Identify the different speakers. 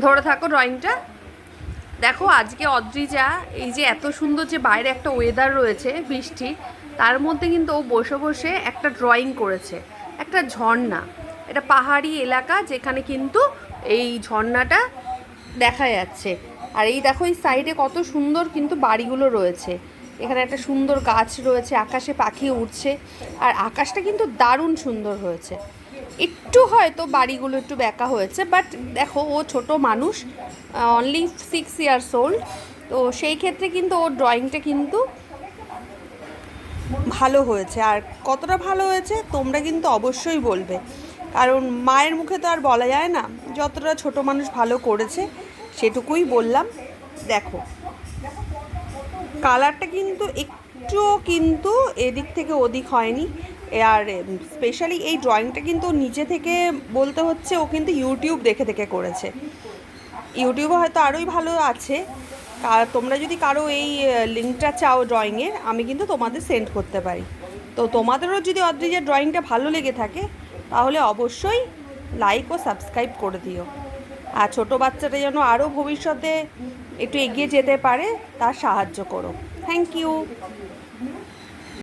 Speaker 1: ধরে, থাকো ড্রয়িংটা দেখো, আজকে অদ্রিজা এই যে এত সুন্দর যে বাইরে একটা ওয়েদার রয়েছে, বৃষ্টি, তার মধ্যে কিন্তু ও বসে বসে একটা ড্রয়িং করেছে। একটা ঝর্ণা। এটা পাহাড়ি এলাকা, যেখানে কিন্তু এই ঝর্ণাটা দেখা যাচ্ছে। আর এই দেখো, এই সাইডে কত সুন্দর কিন্তু বাড়িগুলো রয়েছে। এখানে একটা সুন্দর গাছ রয়েছে, আকাশে পাখি উঠছে আর আকাশটা কিন্তু দারুণ সুন্দর হয়েছে। একটু হয়তো বাড়িগুলো একটু ব্যাকা হয়েছে বাট দেখো ও ছোট মানুষ অনলি সিক্স ইয়ার্স ওল্ড তো সেই ক্ষেত্রে কিন্তু ওর ড্রয়িংটা কিন্তু ভালো হয়েছে। আর কতটা ভালো হয়েছে তোমরা কিন্তু অবশ্যই বলবে। কারণ মায়ের মুখে তো আর বলা যায় না, যতটা ছোট মানুষ ভালো করেছে, সেটুকুই বললাম। দেখো কালারটা কিন্তু একটুও কিন্তু এদিক থেকে ওদিক হয়নি। আর স্পেশালি এই ড্রয়িংটা কিন্তু নিজে থেকে বলতে হচ্ছে ও কিন্তু ইউটিউব দেখে দেখে করেছে। ইউটিউবে হয়তো আরোই ভালো আছে। তোমরা যদি কারও এই লিঙ্কটা চাও ড্রয়িংয়ের আমি কিন্তু তোমাদের সেন্ড করতে পারি। তো তোমাদেরও যদি অদ্রিজের ড্রয়িংটা ভালো লেগে থাকে, তাহলে অবশ্যই লাইক ও সাবস্ক্রাইব করে দিও। আর ছোটো বাচ্চাটা যেন আরও ভবিষ্যতে একটু এগিয়ে যেতে পারে, তার সাহায্য করো। Thank you